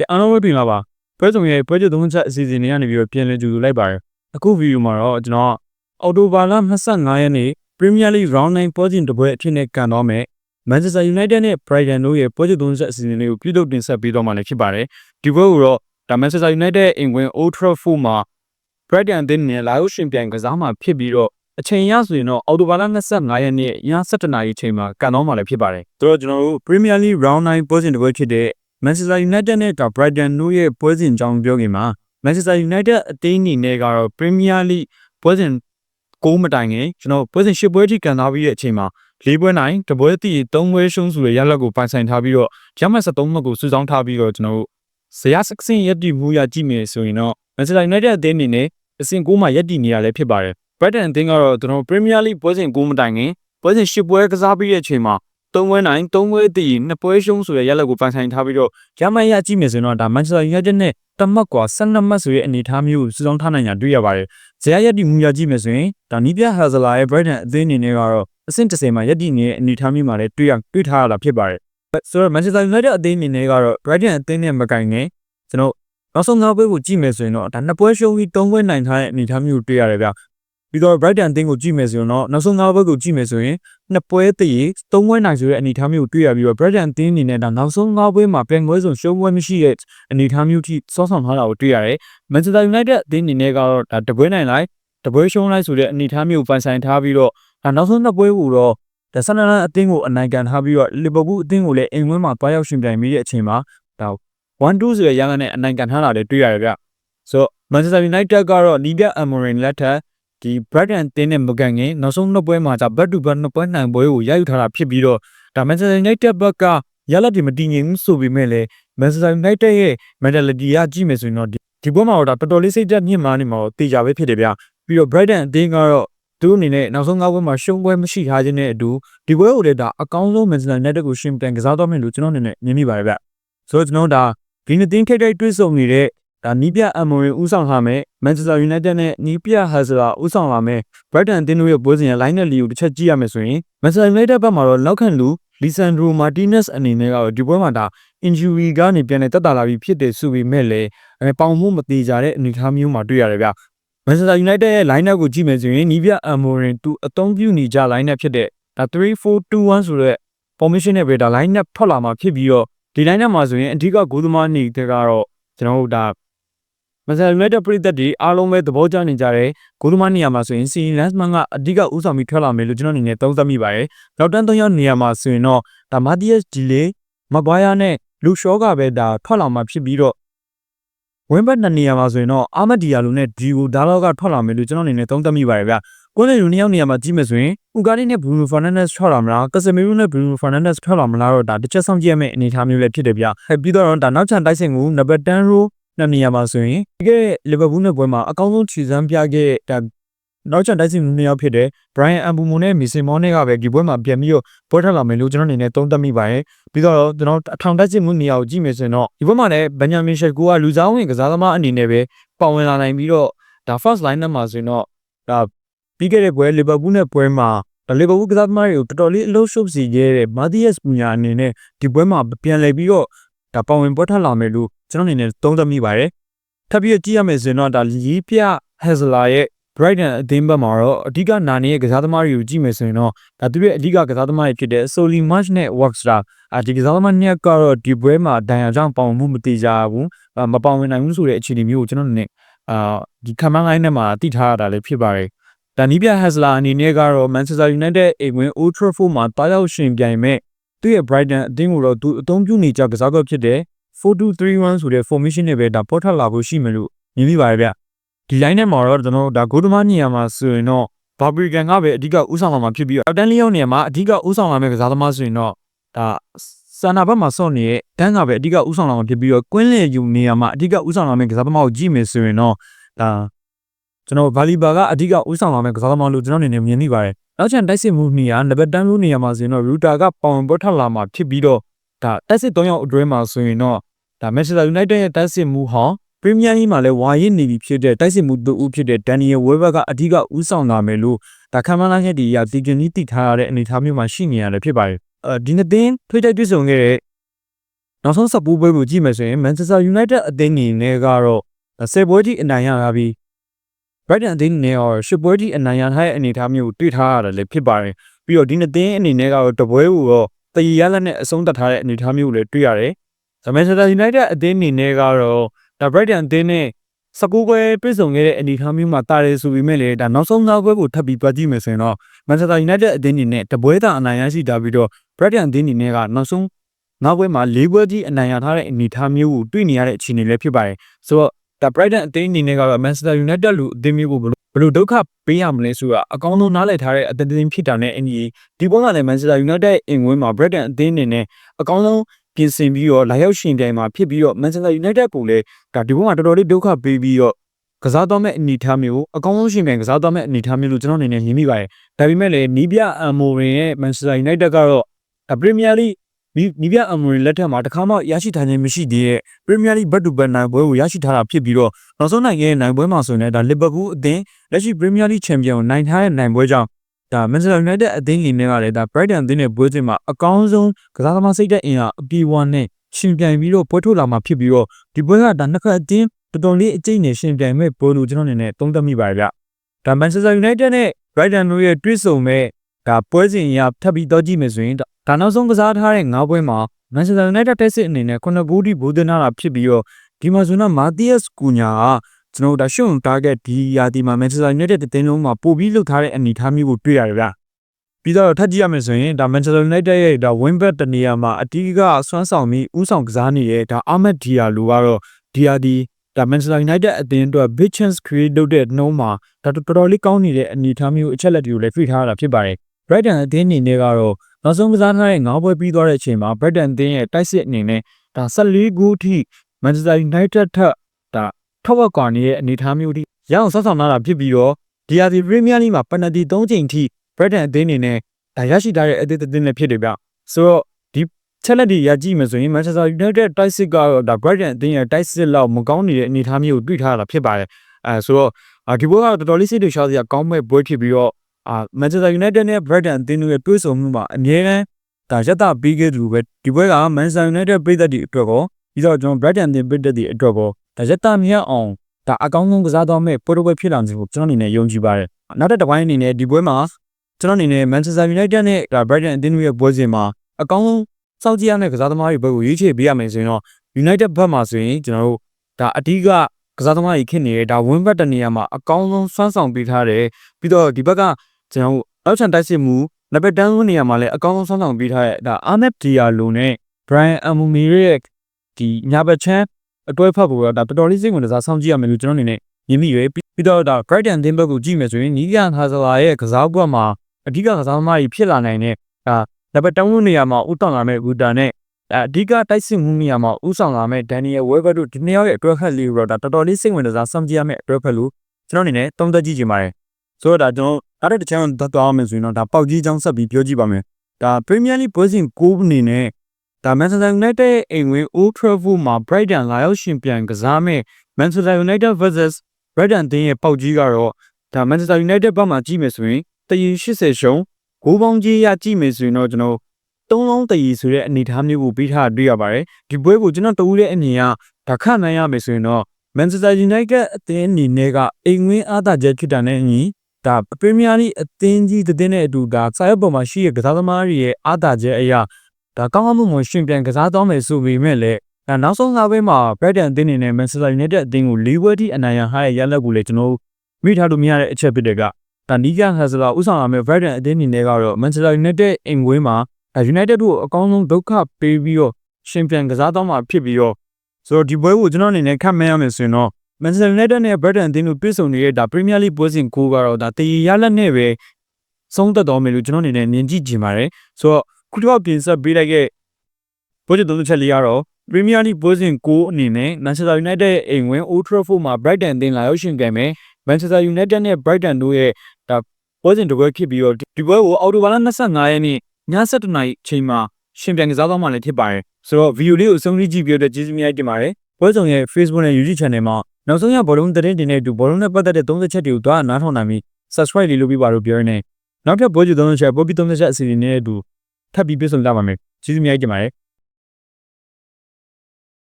ကဲအားလုံးပဲပြင်လာပါပွဲဆောင်ရဲ့ပွဲချုပ်သုံးချက်အစီအစဉ်တွေကနေပြီးတော့ပြန်လည်ကြိုဆိုလိုက်ပါတယ်အခုဗီဒီယိုမှာတော့ကျွန်တော်အော်တိုဘာလ25ရက်နေ့ Premier League Round 9ပွဲစဉ်တစ်ပွဲအဖြစ်နဲ့ကန်တော့မယ် Manchester United နဲ့ Brighton တို့ရဲ့ပွဲချုပ်သုံးချက်အစီအစဉ်တွေကိုပြုလုပ်တင်ဆက်ပေးတော့မှာလည်းဖြစ်ပါတယ်ဒီပွဲကိုတော့ဒါ Manchester United အင်ကွင်း Old Trafford မှာ Brighton အသင်းနဲ့လာရောက်ရှင်ပြိုင်ကစားမှာဖြစ်ပြီးတော့အချိန်ရဆိုရင်တော့အော်တိုဘာလ25ရက်နေ့ည7:00နာရီချိန်မှာကန်တော့မှာလည်းဖြစ်ပါတယ်ဆိုတော့ကျွန်တော်တို့ Premier League Round 9ပွဲစဉ်တစ်ပွဲဖြစ်တဲ့ Manchester United နဲ့က Brighton တို့ရဲ့ပွဲစဉ်အကြောင်းပြောခင်မှာ Manchester United အသင်းအနေနဲ့ကတော့ Premier League ပွဲစဉ်ကိုမတိုင်ခင်ကျွန်တော်ပွဲစဉ်၈ပွဲထိကန်ထားပြီးတဲ့အချိန်မှာ၄ပွဲနိုင်တပွဲတည်၃ပွဲရှုံးစုရဲ့ရလဒ်ကိုပိုင်ဆိုင်ထားပြီးတော့ရမှတ်73မှတ်ကိုစုဆောင်းထားပြီးတော့ကျွန်တော်တို့ဇယားစကစင်ရက်တီမှုရကြည့်မယ်ဆိုရင်တော့ Manchester United အသင်းအနေနဲ့အဆင့်9မှာရက်တီနေရလဲဖြစ်ပါတယ် Brighton အသင်းကတော့ကျွန်တော် Premier League ပွဲစဉ်9မတိုင်ခင်ပွဲစဉ်၈ပွဲကစားပြီးတဲ့အချိန်မှာ ၃ပွဲနိုင်၃ပွဲတည်၂ပွဲရှုံးဆိုတဲ့ရလဒ်ကိုပိုင်ဆိုင်ထားပြီးတော့ရမှတ်ရကြည့်မယ်ဆိုရင်တော့ဒါ Manchester United နဲ့တမတ်ကွာ12မှတ်ဆိုတဲ့အနေအထားမျိုးကိုစုဆောင်းထားနိုင်တာတွေ့ရပါတယ်။ဇယားရက်တီမှုရကြည့်မယ်ဆိုရင်ဒါနီးပြဟာဇလာရဲ့ Brighton အသင်းအနေနဲ့ကတော့အဆင့်30မှာရက်တီနေတဲ့အနေအထားမျိုးမှာလည်းတွေ့ရတွေ့ထားရတာဖြစ်ပါတယ်။ဆိုတော့ Manchester United အသင်းအနေနဲ့ကတော့ Brighton အသင်းနဲ့မကင်ခင်ကျွန်တော်နောက်ဆုံး၅ပွဲကိုကြည့်မယ်ဆိုရင်တော့ဒါနှစ်ပွဲရှုံးပြီး၃ပွဲနိုင်ထားတဲ့အနေအထားမျိုးကိုတွေ့ရတယ်ဗျ။ ပြီးတော့ Brighton အသင်းကိုကြည့်မယ်ဆိုရင်တော့နောက်ဆုံး၅ပွဲကိုကြည့်မယ်ဆိုရင်နှစ်ပွဲတည်၃ပွဲနိုင်ဆိုတဲ့အနေအထားမျိုးကိုတွေ့ရပြီးတော့ Brighton အသင်းအနေနဲ့ဒါနောက်ဆုံး၅ပွဲမှာပြန်ပွဲဆုံးရှုံးပွဲမရှိတဲ့အနေအထားမျိုးထိစောဆောင်ထားတာကိုတွေ့ရတယ်။ Manchester United အသင်းအနေနဲ့ကတော့ဒါတပွဲနိုင်လိုက်တပွဲရှုံးလိုက်ဆိုတဲ့အနေအထားမျိုးကိုပိုင်ဆိုင်ထားပြီးတော့ဒါနောက်ဆုံးနှစ်ပွဲကိုတော့ဒါဆန်နလန်အသင်းကိုအနိုင်ကန်ထားပြီးတော့လီဗာပူးအသင်းကိုလည်းအိမ်ဝင်းမှာတွားရောက်ရှင်ပြိုင်ပြီးတဲ့အချိန်မှာဒါ1-2ဆိုတဲ့ရလဒ်နဲ့အနိုင်ကန်ထားတာလည်းတွေ့ရတယ်ဗျ။ဆိုတော့ Manchester United ကတော့နီးပြ Amorim လက်ထက် ဒီ Brighton တင်းနဲ့မကန်ခင်နောက်ဆုံးနှစ်ပွဲမှာဒါ back to back နှစ်ပွဲနိုင်ပွဲကိုရယူထားတာဖြစ်ပြီးတော့ဒါ Manchester United ဘက်ကရလဒ်တွေမတည်ငြိမ်ဘူးဆိုပေမဲ့လည်း Manchester United ရဲ့ mentality ကကြည့်မယ်ဆိုရင်တော့ဒီပွဲမှာတော့ဒါတော်တော်လေးစိတ်သက်မြင့်မားနေမှာတော့တေချာပဲဖြစ်တယ်ဗျပြီးတော့ Brighton အသင်းကတော့သူအနေနဲ့နောက်ဆုံး၅ပွဲမှာရှုံးပွဲမရှိထားခြင်းနဲ့အတူဒီပွဲကိုလည်းဒါအကောင်းဆုံး Manchester United ကိုရှင်ပြန်ကစားတော့မယ်လို့ကျွန်တော်အနေနဲ့မြင်မိပါတယ်ဗျဆိုတော့ကျွန်တော်ဒါဒီနှစ်တင်းခိတ်တိုက်တွေ့ဆုံနေတဲ့ ဒါနီးပြအမဝင်ဦးဆောင်ထားမယ် Manchester United နဲ့နီးပြ Hazard ဦးဆောင်လာမယ် Brighton အသင်းတို့ရဲ့ပွဲစဉ်ရဲ့ line နဲ့လီကိုတစ်ချက်ကြည့်ရမယ်ဆိုရင် Manchester United ဘက်မှာတော့နောက်ခံလူ Lisandro Martinez အနေနဲ့ကတော့ဒီပွဲမှာဒါ injury ကနေပြန်လည်တက်တာလာပြီးဖြစ်တယ်ဆိုပေမဲ့လည်းအဲပေါင်မှုမသေးကြတဲ့အနေအထားမျိုးမှာတွေ့ရတယ်ဗျ Manchester United ရဲ့ line up ကိုကြည့်မယ်ဆိုရင်နီးပြ Amorim သူအသုံးပြုနေကြ line up ဖြစ်တဲ့ဒါ3421ဆိုတဲ့ formation နဲ့ပဲဒါ line up ထွက်လာမှာဖြစ်ပြီးတော့ဒီ line up မှာဆိုရင်အဓိကဂိုးသမားနေတဲ့ကတော့ကျွန်တော်တို့ဒါ မဆယ်ယူနိုက်တက်ပြည်သက်တွေအားလုံးပဲသဘောကျနေကြတယ်ဂိုးသမားနေရာမှာဆိုရင်စီလန်စ်မန်ကအဓိကဦးဆောင်ပြီးထွက်လာမယ်လို့ကျွန်တော်အနေနဲ့သုံးသပ်မိပါတယ်နောက်တန်း၃ယောက်နေရာမှာဆိုရင်တော့ဒါမာတီယက်ဒီလေမဘွားယာနဲ့လူရှောကပဲဒါထွက်လာမှာဖြစ်ပြီးတော့ဝင်းဘတ်နှစ်နေရာမှာဆိုရင်တော့အာမဒီယာလိုနဲ့ဒီကိုဒါလောက်ကထွက်လာမယ်လို့ကျွန်တော်အနေနဲ့သုံးသပ်မိပါတယ်ဗျကိုယ်နဲ့လူနှစ်ယောက်နေရာမှာကြည့်မယ်ဆိုရင်ဥကာဒီနဲ့ဘရူနိုဖာနန်ဒက်စ်ထွက်လာမလားကစမီရူနဲ့ဘရူနိုဖာနန်ဒက်စ်ထွက်လာမလားတော့ဒါတစ်ချက်ဆောင်ကြည့်ရမယ့်အနေအထားမျိုးလည်းဖြစ်တယ်ဗျပြီးတော့ဒါနောက်ချန်တိုက်စင်ကိုနံပါတ်10ရိုး နှစ်နေရာမှာဆိုရင်ဒီကလီဗာပူးနဲ့ပွဲမှာအကောင်းဆုံးခြေစမ်းပြခဲ့တဲ့နောက်ချန်တိုက်စစ်နှစ်ယောက်ဖြစ်တဲ့ Brian Ambumo နဲ့ Mason Mount နဲ့ကပဲဒီပွဲမှာပြန်ပြီးတော့ပွဲထွက်လာမယ်လို့ကျွန်တော်အနေနဲ့သုံးသပ်မိပါတယ်ပြီးတော့ကျွန်တော်အထောင်တိုက်စစ်မှုနေရာကိုကြည့်မယ်ဆိုရင်တော့ဒီပွဲမှာလည်း Benjamin Sheko ကလူစားဝင်ကစားသမားအနေနဲ့ပဲပါဝင်လာနိုင်ပြီးတော့ဒါ first line နဲ့မှာဆိုရင်တော့ဒါပြီးခဲ့တဲ့ပွဲလီဗာပူးနဲ့ပွဲမှာဒါလီဗာပူးကစားသမားတွေကိုတော်တော်လေးအလုံးရှုပ်စီခဲ့တဲ့ Matthias Cunha အနေနဲ့ဒီပွဲမှာပြန်လည်ပြီးတော့ဒါပါဝင်ပွဲထွက်လာမယ်လို့ ကျွန်တော်အနေနဲ့သုံးသပ်မိပါတယ်ထပ်ပြီးကြည့်ရမယ်ဆိုရင်တော့ဒါလီးပြဟက်ဇလာရဲ့ Brighton အသင်းဘက်မှာတော့အဓိကနာနေရဲ့ကစားသမားတွေကိုကြည့်မယ်ဆိုရင်တော့ဒါသူရဲ့အဓိကကစားသမားတွေဖြစ်တဲ့ Soli March နဲ့ Workstar အဲဒီကစားသမားနှစ်ယောက်ကတော့ဒီပွဲမှာဒဏ်ရာကြောင့်ပေါင်မှုမတိကြဘူးမပေါဝင်နိုင်ဘူးဆိုတဲ့အခြေအနေမျိုးကိုကျွန်တော်အနေနဲ့အာဒီခမန်းလိုင်းနဲ့မှာတိထားရတာလည်းဖြစ်ပါတယ်ဒါနီးပြဟက်ဇလာအနေနဲ့ကတော့ Manchester United အိမ်ဝင် Old Trafford မှာတားရောက်ရှင်ပြိုင်မဲ့သူ့ရဲ့ Brighton အသင်းကိုတော့သူအသုံးပြုနေကြကစားကွက်ဖြစ်တဲ့ 4231ဆိုတဲ့ formation နဲ့ပဲဒါပေါ်ထွက်လာဖို့ရှိမယ်လို့မြင်မိပါတယ်ဗျဒီ line နဲ့မှာတော့ကျွန်တော်တို့ဒါဂိုးသမားနေရာမှာဆိုရင်တော့ဘာဘရီကန်ကပဲအဓိကဥဆောင်လာမှာဖြစ်ပြီးတော့အတန်လီယောနေရာမှာအဓိကဥဆောင်လာမယ့်ကစားသမားဆိုရင်တော့ဒါဆန်နာဘက်မှာဆော့နေတဲ့တန်းကပဲအဓိကဥဆောင်လာမှာဖြစ်ပြီးတော့ကွင်းလေယူနေရာမှာအဓိကဥဆောင်လာမယ့်ကစားသမားကိုကြည့်မယ်ဆိုရင်တော့ဒါကျွန်တော်ဗာလီဘာကအဓိကဥဆောင်လာမယ့်ကစားသမားလို့ကျွန်တော်အနေနဲ့မြင်မိပါတယ်နောက်ချန်တိုက်စစ်မှုနေရာနံပါတ်10လို့နေရာမှာဆိုရင်တော့ရူတာကပေါင်ပေါ်ထလာမှာဖြစ်ပြီးတော့ဒါတိုက်စစ်3ယောက်အတွဲမှာဆိုရင်တော့ ဒါ Manchester United ရဲ့တိုက်စစ်မှုဟောင်း Premier League မှာလည်းဝါရစ်နေပြီဖြစ်တဲ့တိုက်စစ်မှုတူဦးဖြစ်တဲ့ Daniel Welbeck ကအဓိကဦးဆောင်လာမယ်လို့ဒါခံမှန်းလာခဲ့ဒီအရာဒီကနီးတိထားရတဲ့အနေအထားမျိုးမှာရှိနေရတယ်ဖြစ်ပါတယ်။အဲဒီနှစ်သင်းထွေးတိုက်တွေ့ဆုံခဲ့တဲ့နောက်ဆုံးဆက်ပူးပွဲကိုကြည့်မယ်ဆိုရင် Manchester United အသင်းအနေနဲ့ကတော့ဆယ်ပွဲကြီးအနိုင်ရတာပြီး Brighton အသင်းအနေနဲ့ရောရှစ်ပွဲကြီးအနိုင်ရထားတဲ့အနေအထားမျိုးကိုတွေ့ထားရတယ်လည်းဖြစ်ပါတယ်ပြီးတော့ဒီနှစ်သင်းအနေနဲ့ကတော့တပွဲကိုတော့တရီရလက်နဲ့အဆုံးသတ်ထားတဲ့အနေအထားမျိုးကိုလည်းတွေ့ရတယ် ဒါ Manchester United အသင်းအနေနဲ့ကတော့ဒါ Brighton အသင်းနဲ့19ပွဲပြည့်စုံခဲ့တဲ့အနေအထားမျိုးမှာတာရဲဆိုပေမဲ့လည်းဒါနောက်ဆုံးနောက်ပွဲကိုထပ်ပြီးတွားကြည့်မယ်ဆိုရင်တော့ Manchester United အသင်းအနေနဲ့တပွဲသာအနိုင်ရရှိထားပြီးတော့ Brighton အသင်းအနေနဲ့ကနောက်ဆုံးနောက်ပွဲမှာ၄ပွဲကြီးအနိုင်ရထားတဲ့အနေအထားမျိုးကိုတွေ့နေရတဲ့အခြေအနေလည်းဖြစ်ပါတယ်ဆိုတော့ဒါ Brighton အသင်းအနေနဲ့ကတော့ Manchester United လူအသင်းမျိုးကိုဘယ်လိုဘယ်လိုဒုက္ခပေးရမလဲဆိုတာအကောင်းဆုံးနားလည်ထားတဲ့အသင်းဖြစ်တာနဲ့အညီဒီပုံကလည်း Manchester United အင်ဝင်းမှာ Brighton အသင်းအနေနဲ့အကောင်းဆုံး ပြင်ဆင်ပြီးတော့လာရောက်ရှင်ပြိုင်မှာဖြစ်ပြီးတော့ Manchester United ကိုလည်းဒါဒီပုံကတော်တော်လေးဒုက္ခပေးပြီးတော့ကစားတော့မဲ့အနေအထားမျိုးအကောင်းဆုံးရှင်ပြိုင်ကစားတော့မဲ့အနေအထားမျိုးလို့ကျွန်တော်အနေနဲ့မြင်မိပါတယ်ဒါပေမဲ့လည်းနီးပြအမ်မိုရင်ရဲ့ Manchester United ကတော့ Premier League နီးပြအမ်မိုရင်လက်ထက်မှာတခါမှရရှိထားခြင်းမရှိသေးတဲ့ Premier League ဘတ်တူဘတ်နိုင်ပွဲကိုရရှိထားတာဖြစ်ပြီးတော့နောက်ဆုံးနိုင်ခဲ့တဲ့နိုင်ပွဲမှာဆိုရင်လည်းဒါလီဗာပူးအသင်းလက်ရှိ Premier League Champion ကိုနိုင်ထားတဲ့နိုင်ပွဲကြောင့် ဒါ Manchester United အသင်းအနေနဲ့ကလည်းဒါ Brighton အသင်းနဲ့ပွဲစဉ်မှာအကောင်းဆုံးကစားသမားစိတ်သက်အင်အားအပြေးဝန်းနဲ့ရှင်ပြိုင်ပြီးတော့ပွဲထုတ်လာမှာဖြစ်ပြီးတော့ဒီပွဲကဒါနှစ်ခါအသင်းတော်တော်လေးအကျိတ်နဲ့ရှင်ပြိုင်မဲ့ပွဲလို့ကျွန်တော်အနေနဲ့သုံးသပ်မိပါတယ်ဗျ။ဒါ Manchester United နဲ့ Brighton တို့ရဲ့တွေ့ဆုံမဲ့ဒါပွဲစဉ်အရထပ်ပြီးတော့ကြည့်မယ်ဆိုရင်ဒါနောက်ဆုံးကစားထားတဲ့၅ပွဲမှာ Manchester United တက်စစ်အနေနဲ့ခုနှစ်ဘူးတိဘူးတင်လာတာဖြစ်ပြီးတော့ဒီမှာဆိုတော့ Matthias Cunha က ကျွန်တော်တို့ဒါရှုံ target ဒီရာဒီမှာ Manchester United တတင်းလုံးမှာပို့ပြီးလှုပ်ထားတဲ့အနေအထားမျိုးကိုတွေ့ရတယ်ဗျ။ပြီးတော့ထပ်ကြည့်ရမယ်ဆိုရင်ဒါ Manchester United ရဲ့ဒါ win back တနေရာမှာအတီးကဆွမ်းဆောင်ပြီးဥဆောင်ကစားနေတဲ့ဒါ Ahmed Diallo ကတော့ DRD ဒါ Manchester United အသင်းအတွက် big chance create လုပ်တဲ့နှုံးမှာဒါတော်တော်လေးကောင်းနေတဲ့အနေအထားမျိုးအချက်လက်တွေကိုလည်းတွေ့ထားရတာဖြစ်ပါတယ်။ Brighton အသင်းအနေနဲ့ကတော့နောက်ဆုံးကစားထားတဲ့၅ပွဲပြီးသွားတဲ့အချိန်မှာ Brighton အသင်းရဲ့တိုက်စစ်အနေနဲ့ဒါ14ဂိုးထိ Manchester United ထက်ဒါ ထောက်ဝက်ကွာနေတဲ့အနေအထားမျိုးထိရအောင်ဆောက်ဆောင်လာတာဖြစ်ပြီးတော့ DRC Premier League မှာ penalty 3ချိန်ထိ Brighton အသင်းအနေနဲ့ဒါရရှိထားတဲ့အသင်းအသင်းနဲ့ဖြစ်တယ်ဗျဆိုတော့ဒီချက်လက်တွေရကြည့်မယ်ဆိုရင် Manchester United တိုက်စစ်ကတော့ဒါ Brighton အသင်းရဲ့တိုက်စစ်လောက်မကောင်းနေတဲ့အနေအထားမျိုးကိုတွေ့ထားတာဖြစ်ပါတယ်အဲဆိုတော့ဒီဘက်ကတော်တော်လေးစိတ်တွေရှားစရာကောင်းမဲ့ပွဲဖြစ်ပြီးတော့အာ Manchester United နဲ့ Brighton အသင်းတို့ရဲ့တွဲဆုံမှုမှာအမြဲတမ်းဒါရက်တာပြီးခဲ့သူပဲဒီပွဲက Manchester United ပြည်သက်တွေအတွက်ကောပြီးတော့ကျွန်တော် Brighton အသင်းပြည်သက်တွေအတွက်ကောဒါ ရက်တာမြတ်အောင်ဒါအကောင်းဆုံးကစားတော့မဲ့ပွဲတော်ပွဲဖြစ်လာခြင်းကိုကျွန်တော်အနေနဲ့ယုံကြည်ပါတယ်နောက်တစ်ပိုင်းအနေနဲ့ဒီပွဲမှာကျွန်တော်အနေနဲ့ Manchester United နဲ့ဒါ Brighton အသင်းတို့ရဲ့ပွဲစဉ်မှာအကောင်းဆုံးစောင့်ကြည့်ရမယ့်ကစားသမားတွေဘက်ကိုရွေးချယ်ပေးရမယ်ဆိုရင်တော့ United ဘက်မှာဆိုရင်ကျွန်တော်တို့ဒါအဓိကကစားသမားကြီးဖြစ်နေတဲ့ဒါ win back တနေရာမှာအကောင်းဆုံးစွမ်းဆောင်ပေးထားတယ်ပြီးတော့ဒီဘက်ကကျွန်တော်တို့အောက်ချန်တိုက်စစ်မှုလက်ပတ်တန်းနေရာမှာလည်းအကောင်းဆုံးစွမ်းဆောင်ပေးထားတဲ့ဒါ Ahmed Diallo နဲ့ Brian Amumiri ရဲ့ဒီညာဘက်ချမ်း အတွဲဖက်ဖို့တော့ဒါတော်တော်လေးစိတ်ဝင်စားဆောင်ကြည့်ရမယ်လို့ကျွန်တော်အနေနဲ့မြင်မိရွေးပြီးတော့ဒါ Brighton အသင်းဘက်ကိုကြည့်မယ်ဆိုရင်နီးကန်ဟာဇလာရဲ့ကစားကွက်မှာအဓိကကစားသမားကြီးဖြစ်လာနိုင်တဲ့ဒါလက်ပတ်တန်းနေရာမှာဥတောင်လာမဲ့ဘူတာနဲ့အဓိကတိုက်စစ်မှုနေရာမှာဥဆောင်လာမဲ့ဒန်နီယယ်ဝဲဘတ်တို့ဒီနှစ်ယောက်ရဲ့အတွဲခက်လေးတော့ဒါတော်တော်လေးစိတ်ဝင်စားဆောင်ကြည့်ရမယ့်အတွဲခက်လို့ကျွန်တော်အနေနဲ့သုံးသပ်ကြည့်ချင်ပါတယ်ဆိုတော့ဒါကျွန်တော်အဲ့တဲ့တစ်ချမ်းသတ်သွားမယ်ဆိုရင်တော့ဒါပေါက်ကြီးချောင်းဆက်ပြီးပြောကြည့်ပါမယ်ဒါ Premier League ပွဲစဉ်9အနေနဲ့ ဒါ Manchester United ရဲ့အိမ်ဝင် Old Trafford မှာ Brighton လာရောက်ရှင်ပြန်ကစားမဲ့ Manchester United vs Brighton တင်းရဲ့ပေါက်ကြီးကတော့ဒါ Manchester United ဘက်မှာကြည့်မယ်ဆိုရင်တရီ80ရှုံးဂိုးပေါင်းကြီးရကြည့်မယ်ဆိုရင်တော့ကျွန်တော်သုံးလုံးတရီဆိုတဲ့အနေအထားမျိုးကိုပေးထားတွေ့ရပါတယ်ဒီပွဲကိုကျွန်တော်တူတဲ့အမြင်ကဒါခန့်နိုင်ရမယ်ဆိုရင်တော့ Manchester United အသင်းအနေနဲ့ကအိမ်ဝင်အားသာချက်ဖြစ်တာနဲ့အညီဒါပရီးမီးယားလိအသင်းကြီးတစ်သင်းနဲ့အတူဒါစာရွက်ပေါ်မှာရှိတဲ့ကစားသမားတွေရဲ့အားသာချက်အရာ ဒါကောင်းကောင်းမွန်မွန်ရှင်ပြန်ကစားသွားမယ်ဆိုပေမဲ့လည်းဒါနောက်ဆုံးကားပွဲမှာ Brighton အသင်းအနေနဲ့ Manchester United အသင်းကို၄ပွဲထိအနိုင်ရထားတဲ့ရလဒ်ကိုလည်းကျွန်တော်မိထားလို့မရတဲ့အချက်ဖြစ်တဲ့ကဒါနီဂန်ဟက်ဆလာဥဆောင်လာမဲ့ Brighton အသင်းအနေနဲ့ကတော့ Manchester United အင်ကွင်းမှာ United တို့အကောင်းဆုံးဒုက္ခပေးပြီးတော့ရှင်ပြန်ကစားသွားမှာဖြစ်ပြီးတော့ဆိုတော့ဒီပွဲကိုကျွန်တော်အနေနဲ့ခန့်မှန်းရမယ်ဆိုရင်တော့ Manchester United နဲ့ Brighton အသင်းတို့ပြည်စုံနေတဲ့ဒါ Premier League ပွဲစဉ်ကိုကတော့ဒါတည်ရလက်နဲ့ပဲဆုံးသက်တော်မယ်လို့ကျွန်တော်အနေနဲ့မြင်ကြည့်ကြင်ပါတယ်ဆိုတော့ ခုတော့ပြင်ဆက်ပေးလိုက်တဲ့ပွဲစဉ်သုံးချက်လေးကတော့ Premier League ပွဲစဉ်ကိုအနေနဲ့ Manchester United အိမ်ဝင် Old Trafford မှာ Brighton အသင်းလာရောက်ရှင်ပြိုင်မယ် Manchester United နဲ့ Brighton တို့ရဲ့ဒါပွဲစဉ်တစ်ပွဲဖြစ်ပြီးတော့ဒီပွဲကိုအော်တိုဘာလ25ရက်နေ့ည7:00နာရီချိန်မှာရှင်ပြိုင်ကစားသွားမှလည်းဖြစ်ပါတယ်ဆိုတော့ view လေးကိုအဆုံးထိကြည့်ပြတဲ့ကျေးဇူးများတင်ပါတယ်ပွဲဆောင်ရဲ့ Facebook နဲ့ YouTube Channel မှာနောက်ဆုံးရဘောလုံးသတင်းတင်တဲ့အတူဘောလုံးနဲ့ပတ်သက်တဲ့30ချက်တွေကိုတွားနားထောင်နိုင်ပြီး subscribe လေးလုပ်ပြီးပါလို့ပြောရင်းနဲ့နောက်ထပ်ပွဲကြည့်30ချက်ပို့ပြီး30ချက်အစီအစဉ်နဲ့အတူ ထပ်ပြီးပြည့်စုံကြပါမယ်ကျေးဇူးများတင်ပါတယ်